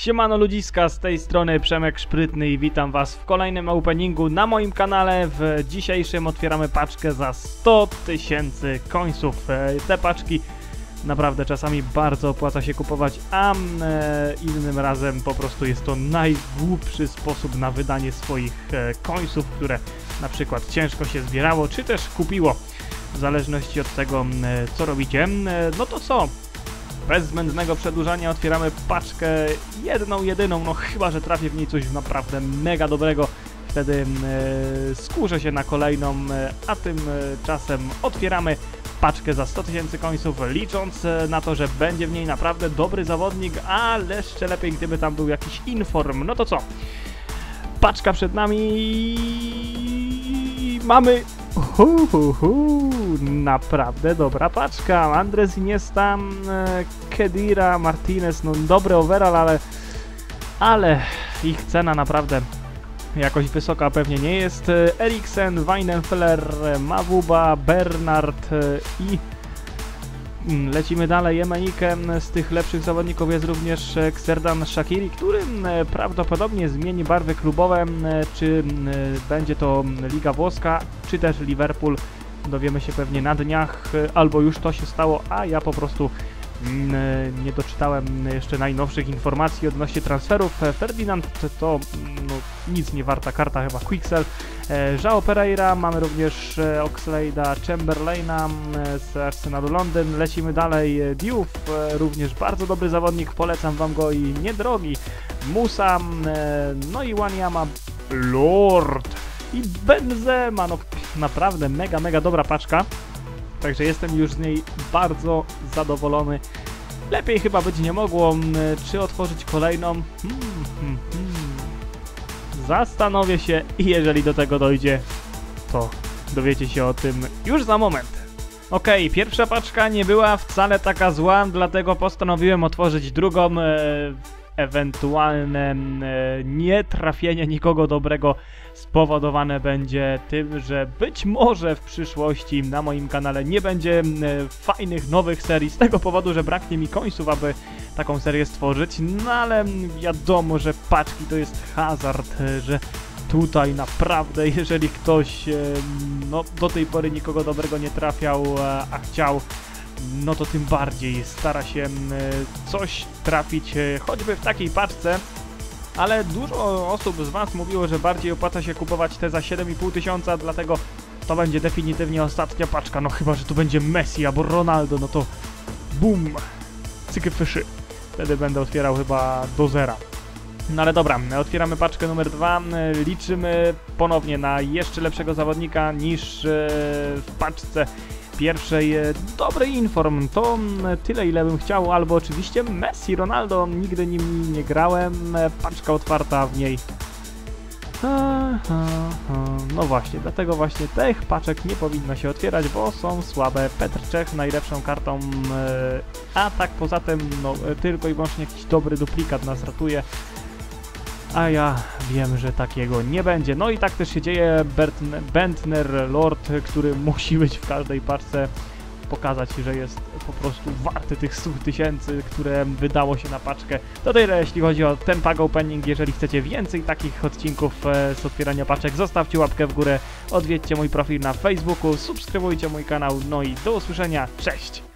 Siemano ludziska, z tej strony Przemek Szprytny i witam was w kolejnym openingu na moim kanale. W dzisiejszym otwieramy paczkę za 100 tysięcy końców. E, Te paczki naprawdę czasami bardzo opłaca się kupować, a e, innym razem po prostu jest to najgłupszy sposób na wydanie swoich e, końców, które na przykład ciężko się zbierało, czy też kupiło. W zależności od tego, co robicie. No to co? Bez zbędnego przedłużania otwieramy paczkę jedną, jedyną, no chyba, że trafię w niej coś naprawdę mega dobrego. Wtedy e, skurzę się na kolejną, e, a tymczasem otwieramy paczkę za 100 tysięcy końców, licząc e, na to, że będzie w niej naprawdę dobry zawodnik, ale jeszcze lepiej, gdyby tam był jakiś inform. No to co? Paczka przed nami. Mamy. Hu, hu, hu. Naprawdę dobra paczka. Andres Iniesta, e, Kedira, Martinez. No dobry overall, ale. Ale ich cena naprawdę jakoś wysoka pewnie nie jest. Eriksen, Weidenfeller, e, Mawuba, Bernard e, i Mm, Lecimy dalej. Jemenikiem z tych lepszych zawodników jest również e, Xerdan Shakiri, który mm, e, prawdopodobnie zmieni barwy klubowe, mm, e, czy mm, będzie to mm, Liga Włoska, czy też Liverpool. Dowiemy się pewnie na dniach, albo już to się stało, a ja po prostu mm, nie doczytałem mm, jeszcze najnowszych informacji odnośnie transferów. E, Ferdinand to mm, no, nic nie warta karta, chyba Quicksell. E, João Pereira, mamy również e, Oxlade'a Chamberlaina e, z Arsenalu Londyn. Lecimy dalej. E, Diouf, e, również bardzo dobry zawodnik, polecam wam go i niedrogi. Musa, e, no i Wanyama Lord i Benzema, no naprawdę mega, mega dobra paczka. Także jestem już z niej bardzo zadowolony. Lepiej chyba być nie mogło. M, Czy otworzyć kolejną? Hmm, hmm, hmm. Zastanowię się i jeżeli do tego dojdzie, to dowiecie się o tym już za moment. Okej, pierwsza paczka nie była wcale taka zła, dlatego postanowiłem otworzyć drugą. E, ewentualne e, nietrafienie nikogo dobrego spowodowane będzie tym, że być może w przyszłości na moim kanale nie będzie e, fajnych nowych serii z tego powodu, że braknie mi końców, aby taką serię stworzyć, no ale wiadomo, że paczki to jest hazard, że tutaj naprawdę, jeżeli ktoś e, no, do tej pory nikogo dobrego nie trafiał, a chciał, no to tym bardziej stara się m, e, coś trafić, e, choćby w takiej paczce, ale dużo osób z Was mówiło, że bardziej opłaca się kupować te za 7,5 tysiąca, dlatego to będzie definitywnie ostatnia paczka, no chyba, że tu będzie Messi albo Ronaldo, no to bum, cyky fyszy. Wtedy będę otwierał chyba do zera. No ale dobra, otwieramy paczkę numer dwa. Liczymy ponownie na jeszcze lepszego zawodnika niż e, w paczce pierwszej. E, Dobry inform, to tyle ile bym chciał, albo oczywiście Messi, Ronaldo, nigdy nim nie grałem, E, paczka otwarta w niej. No właśnie, dlatego właśnie tych paczek nie powinno się otwierać, bo są słabe. Petr Czech najlepszą kartą, e, a tak poza tym no, tylko i wyłącznie jakiś dobry duplikat nas ratuje. A ja wiem, że takiego nie będzie. No i tak też się dzieje. Bentner Lord, który musi być w każdej paczce, pokazać, że jest po prostu warty tych 100 tysięcy, które wydało się na paczkę. To tyle, jeśli chodzi o ten pack opening. Jeżeli chcecie więcej takich odcinków e, z otwierania paczek, zostawcie łapkę w górę, odwiedźcie mój profil na Facebooku, subskrybujcie mój kanał, no i do usłyszenia. Cześć!